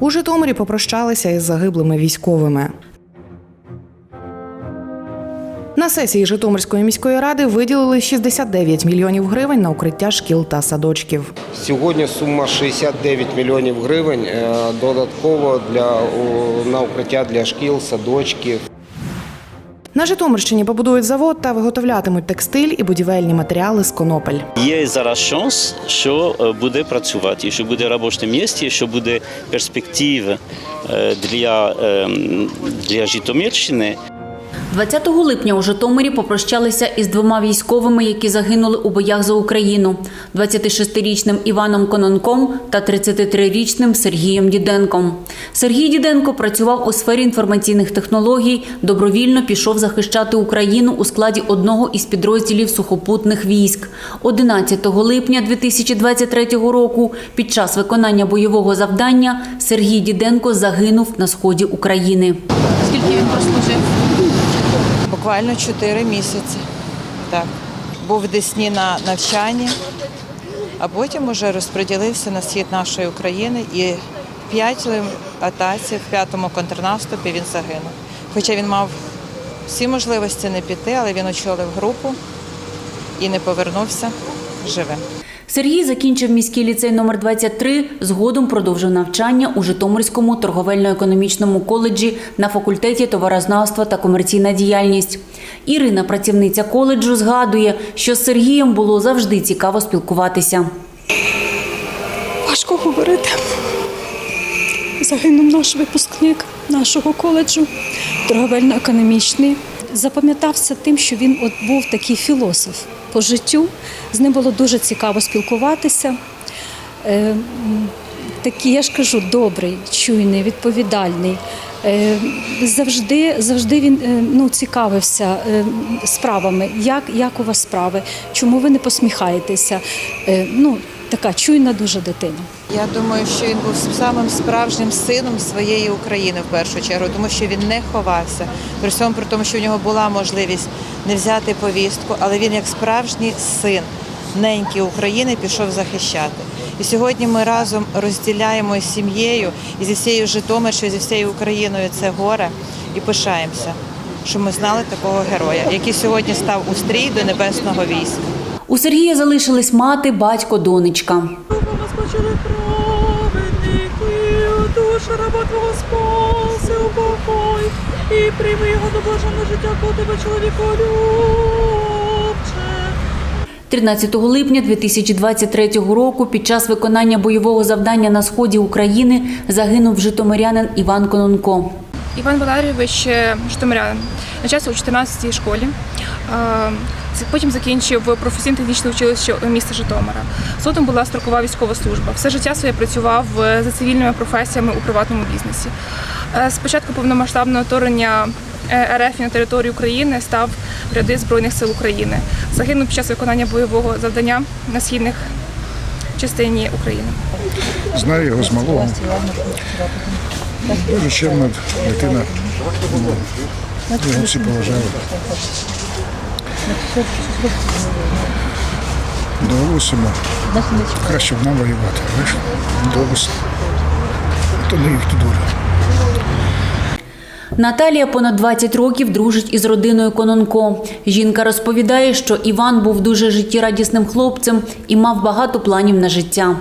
У Житомирі попрощалися із загиблими військовими. На сесії Житомирської міської ради виділили 69 мільйонів гривень на укриття шкіл та садочків. Сьогодні сума 69 мільйонів гривень е, додатково для на укриття для шкіл, садочків. На Житомирщині побудують завод та виготовлятимуть текстиль і будівельні матеріали з конопель. Є зараз шанс, що е, буде працювати, що буде робоче місце, що буде перспектива е, для, ем, для Житомирщини. 20 липня у Житомирі попрощалися із двома військовими, які загинули у боях за Україну: 26-річним Іваном Кононком та 33-річним Сергієм Діденком. Сергій Діденко працював у сфері інформаційних технологій, добровільно пішов захищати Україну у складі одного із підрозділів сухопутних військ. 11 липня 2023 року під час виконання бойового завдання Сергій Діденко загинув на сході України. Скільки він прослужив? Буквально 4 місяці. Так. Був в Десні на навчанні, а потім уже розподілився на схід нашої України і в п'ять атаці, в п'ятому контрнаступі він загинув. Хоча він мав всі можливості не піти, але він очолив групу і не повернувся живим. Сергій закінчив міський ліцей номер 23 згодом продовжив навчання у Житомирському торговельно-економічному коледжі на факультеті товарознавства та комерційна діяльність. Ірина, працівниця коледжу, згадує, що з Сергієм було завжди цікаво спілкуватися. Важко говорити. Загинув наш випускник нашого коледжу, торговельно-економічний. Запам'ятався тим, що він от був такий філософ по життю. З ним було дуже цікаво спілкуватися. Е, Такий, я ж кажу, добрий, чуйний, відповідальний. Е, Завжди, завжди він е, ну, цікавився е, справами. Як, як у вас справи? Чому ви не посміхаєтеся? Ну, така чуйна дуже дитина. Я думаю, що він був самим справжнім сином своєї України в першу чергу, тому що він не ховався. При всьому при тому, що в нього була можливість не взяти повістку, але він як справжній син неньки України пішов захищати. І сьогодні ми разом розділяємо з сім'єю і зі всією Житомирщиною, зі всією Україною це горе і пишаємося, що ми знали такого героя, який сьогодні став у стрій до небесного війська. У Сергія залишились мати, батько, донечка. Душа раба Твого спаси, упокой, і прийми його до блаженного життя, коли тебе чоловіко любче. 13 липня 2023 року під час виконання бойового завдання на сході України загинув житомирянин Іван Кононко. Іван Валерійович е, Житомирянин. Навчався у 14-й школі. Е, Потім закінчив професійно-технічне училище міста Житомира. Згодом була строкова військова служба. Все життя своє працював е, за цивільними професіями у приватному бізнесі. Е, З початку повномасштабного вторгнення РФ на територію України став в ряди Збройних сил України. Загинув під час виконання бойового завдання на східних частині України. Знаю його з малого. Дуже чемна дитина. Його всі поважали. Довелося краще б нам воювати. Довелося. То не їхня доля. Наталія понад 20 років дружить із родиною Кононко. Жінка розповідає, що Іван був дуже життєрадісним хлопцем і мав багато планів на життя.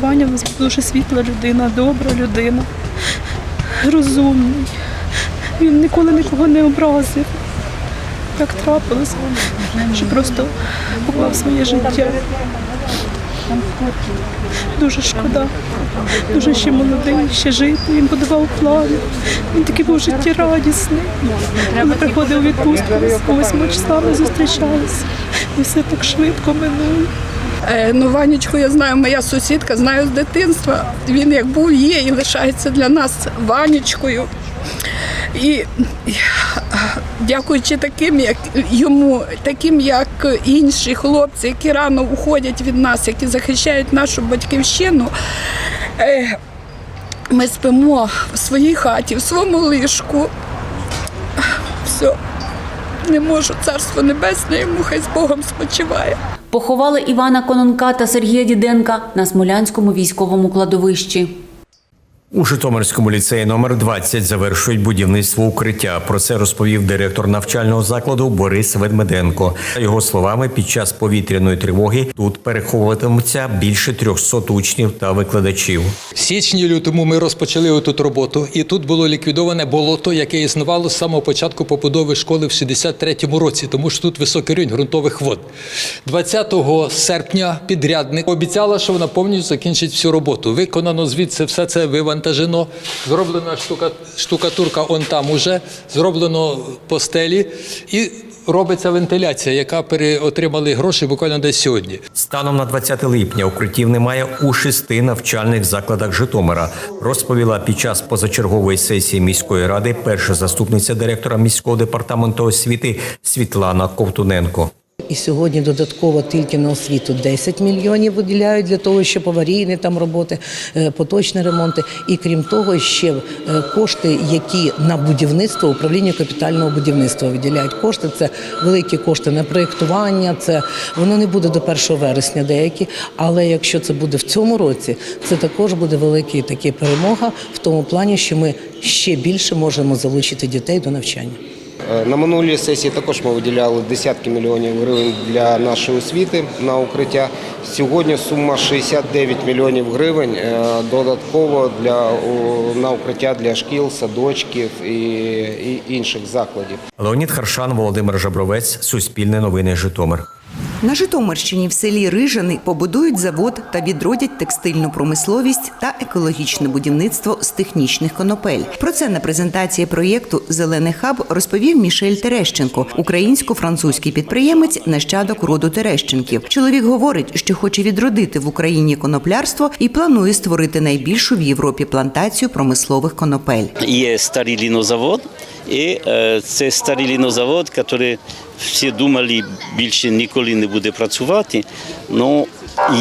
Ваня у нас дуже світла людина, добра людина, розумний. Він ніколи нікого не образив. Так трапилося, що просто поклав своє життя. Дуже шкода. Дуже ще молодий, ще жити. Він подавав плани. Він такий був життєрадісний. Коли приходив у відпустку, з 8 числа ми зустрічалися. І все так швидко минуло. Е, Ну, Ванечку, я знаю, моя сусідка, знаю з дитинства. Він як був, є і лишається для нас Ванечкою. І дякуючи таким, як йому, таким, як інші хлопці, які рано уходять від нас, які захищають нашу батьківщину, ми спимо в своїй хаті, в своєму ліжку. Все. Не можу, царство небесне, йому хай з Богом спочиває. Поховали Івана Кононка та Сергія Діденка на Смолянському військовому кладовищі. У Житомирському ліцеї номер 20 завершують будівництво укриття. Про це розповів директор навчального закладу Борис Ведмеденко. За його словами, під час повітряної тривоги тут переховуватимуться більше 300 учнів та викладачів. Січні-лютому ми розпочали тут роботу, і тут було ліквідоване болото, яке існувало з самого початку побудови школи в 63-му році, тому що тут високий рівень ґрунтових вод. 20 серпня підрядник обіцяла, що вона повністю закінчить всю роботу. Виконано звідси все це вивантажено, зроблена штука, штукатурка он там уже, зроблено постелі і робиться вентиляція, яка переотримали гроші буквально десь сьогодні. Станом на 20 липня укриттів немає у шести навчальних закладах Житомира. Розповіла під час позачергової сесії міської ради перша заступниця директора міського департаменту освіти Світлана Ковтуненко. І сьогодні додатково тільки на освіту 10 мільйонів виділяють для того, щоб аварійні там роботи, е, поточні ремонти. І крім того, ще е, кошти, які на будівництво управління капітального будівництва виділяють кошти. Це великі кошти на проєктування. Це воно не буде до 1 вересня деякі, але якщо це буде в цьому році, це також буде велика таки перемога в тому плані, що ми ще більше можемо залучити дітей до навчання. На минулій сесії також ми виділяли десятки мільйонів гривень для нашої освіти на укриття. Сьогодні сума 69 мільйонів гривень е, додатково для, на укриття для шкіл, садочків і, і інших закладів. Леонід Харшан, Володимир Жабровець, Суспільне новини Житомир. На Житомирщині в селі Рижани побудують завод та відродять текстильну промисловість та екологічне будівництво з технічних конопель. Про це на презентації проєкту Зелений хаб розповів Мішель Терещенко, українсько-французький підприємець, нащадок роду Терещенків. Чоловік говорить, що хоче відродити в Україні коноплярство і планує створити найбільшу в Європі плантацію промислових конопель. Є старий лінозавод, і е, це старий лінозавод, який всі думали, більше ніколи не буде працювати. Ну,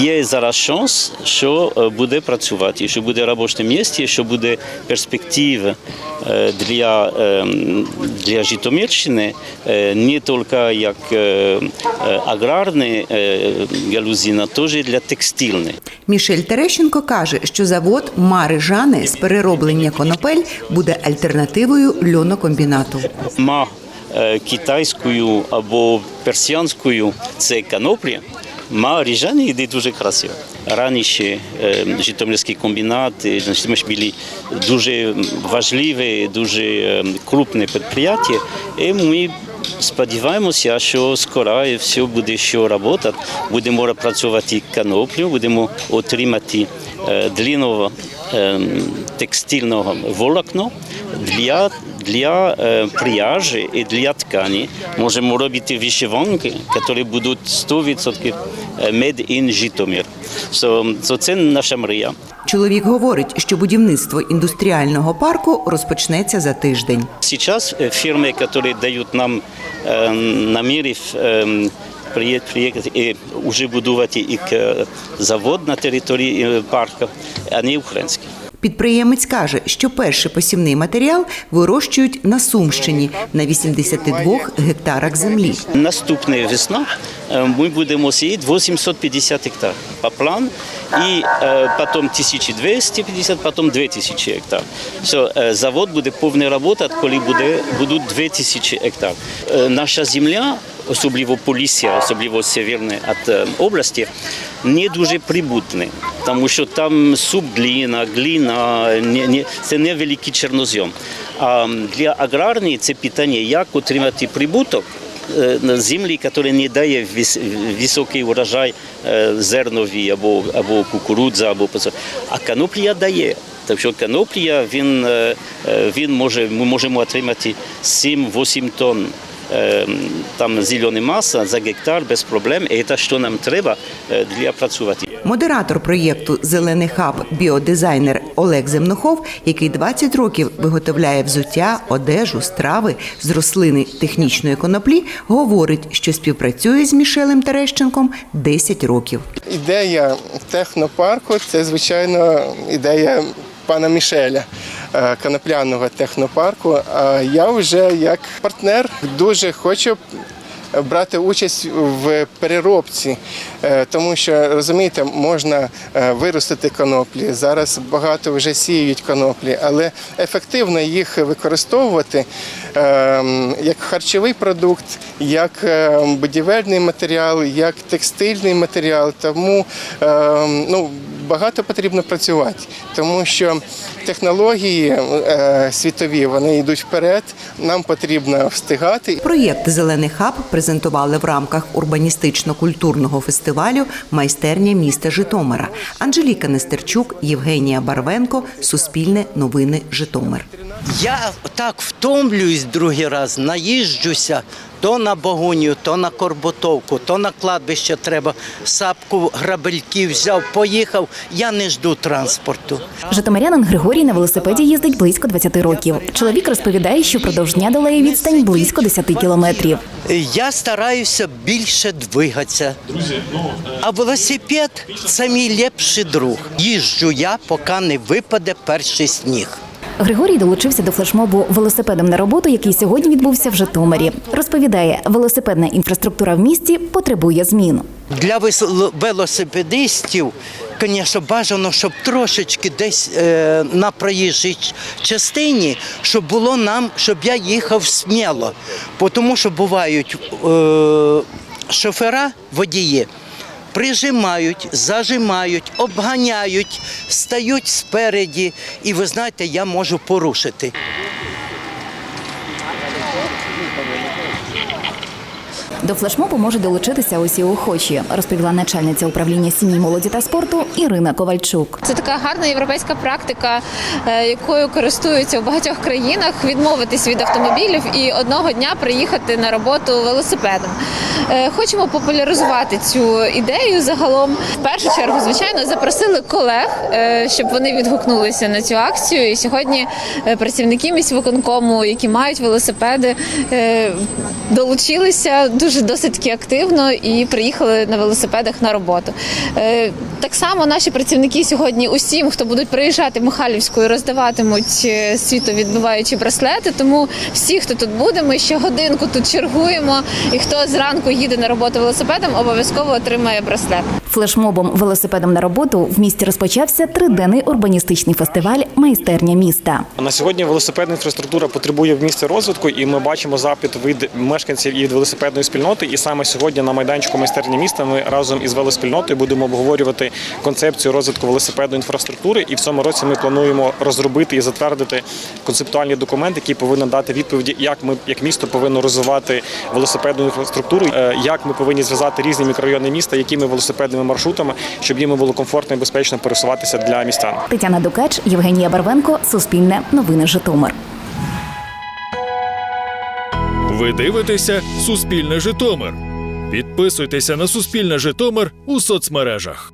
є зараз шанс, що е, буде працювати, що буде робоче місце, що буде перспектива е, для, е, для Житомирщини е, не тільки як е, е, аграрні е, галузі, але теж і для текстильної. Мішель Терещенко каже, що завод Мари Жани з перероблення конопель буде альтернативою льонокомбінату. Е, китайською або персіанською це каноплі, ма ріжані йде дуже красиво. Раніше е, житомирські комбінати значить, були дуже важливі, дуже е, крупні підприємства, і ми сподіваємося, що скоро все буде що працювати. Будемо працювати каноплю, будемо отримати длинного текстильного волокно для, для е, пряжі і для ткані. Можемо робити вишиванки, які будуть 100% made in Житомир. So, so це наша мрія. Чоловік говорить, що будівництво індустріального парку розпочнеться за тиждень. Сейчас э, фирмы, которые дают нам э, намеров э, приехать, приехать и уже будувати их э, завод на території э, парка, они українські. Підприємець каже, що перший посівний матеріал вирощують на Сумщині на 82 гектарах землі. Наступна весна е, ми будемо сіяти 850 гектар по плану, і е, потім 1250, потім 2000 гектар. So, е, завод буде повний працювати, коли буде, будуть 2000 гектар. Наша земля, особливо Полісся, особливо северна від е, області, не дуже прибутна, тому що там субгліна, гліна, це не великий чорнозем. А для аграрної це питання, як отримати прибуток, е, землі, яка не дає вис- високий урожай е, зернові або, або кукурудза, або а каноплія дає. Так що каноплія він, він може, ми можемо отримати 7-8 тонн. Е, Там зелена маса за гектар без проблем, і це, що нам треба е, для працювати. Модератор проєкту Зелений хаб біодизайнер Олег Земнохов, який 20 років виготовляє взуття, одежу, страви з рослини технічної коноплі, говорить, що співпрацює з Мішелем Терещенком 10 років. Ідея технопарку це, звичайно, ідея пана Мішеля, е, конопляного технопарку. А я вже як партнер дуже хочу брати участь в переробці, Е, тому що розумієте, можна е, виростити коноплі. Зараз багато вже сіють коноплі, але ефективно їх використовувати як харчовий продукт, як будівельний матеріал, як текстильний матеріал. Тому ну, багато потрібно працювати, тому що технології е, світові вони йдуть вперед. Нам потрібно встигати. Проєкт Зелений хаб презентували в рамках урбаністично-культурного фестивалю Майстерня міста Житомира. Анжеліка Нестерчук, Євгенія Барвенко, Суспільне новини Житомир. Я так втомлююсь другий раз, наїжджуся то на Богунію, то на Корботовку, то на кладбище треба. Сапку грабельків взяв, поїхав. Я не жду транспорту. Житомирянин Григорій на велосипеді їздить близько 20 років. Чоловік розповідає, що продовж дня долає відстань близько 10 кілометрів. Я стараюся більше двигатися. А велосипед це мій лепший друг. Їжджу я, поки не випаде перший сніг. Григорій долучився до флешмобу велосипедом на роботу, який сьогодні відбувся в Житомирі. Розповідає, велосипедна інфраструктура в місті потребує змін. Для велосипедистів, звісно, бажано, щоб трошечки десь е, на проїжджій частині, щоб було нам, щоб я їхав сміло. Тому що бувають е, шофера, водії. Прижимають, зажимають, обганяють, стають спереді, і ви знаєте, я можу порушити. До флешмобу можуть долучитися усі охочі, розповіла начальниця управління сім'ї, молоді та спорту Ірина Ковальчук. Це така гарна європейська практика, е, якою користуються в багатьох країнах, відмовитись від автомобілів і одного дня приїхати на роботу велосипедом. Е, Хочемо популяризувати цю ідею загалом. В першу чергу, звичайно, запросили колег, е, щоб вони відгукнулися на цю акцію. І сьогодні працівники міськвиконкому, які мають велосипеди, долучилися дуже досить активно і приїхали на велосипедах на роботу. Так само наші працівники сьогодні усім, хто будуть приїжджати в Михайлівську, роздаватимуть е, світовідбиваючі браслети. Тому всі, хто тут буде, ми ще годинку тут чергуємо. І хто зранку їде на роботу велосипедом, обов'язково отримає браслет. Флешмобом велосипедом на роботу в місті розпочався триденний урбаністичний фестиваль Майстерня міста. На сьогодні велосипедна інфраструктура потребує в місті розвитку, і ми бачимо запит від мешканців і від велосипедної спільноти. І саме сьогодні на майданчику майстерні міста ми разом із велоспільнотою будемо обговорювати концепцію розвитку велосипедної інфраструктури. І в цьому році ми плануємо розробити і затвердити концептуальний документ, який повинен дати відповіді, як ми як місто повинно розвивати велосипедну інфраструктуру, е, як ми повинні зв'язати різні мікрорайони міста, якими велосипедними маршрутами, щоб їм було комфортно і безпечно пересуватися для містян. Тетяна Дукач, Євгенія Барвенко, Суспільне, Новини Житомир. Ви дивитеся Суспільне Житомир. Підписуйтеся на Суспільне Житомир у соцмережах.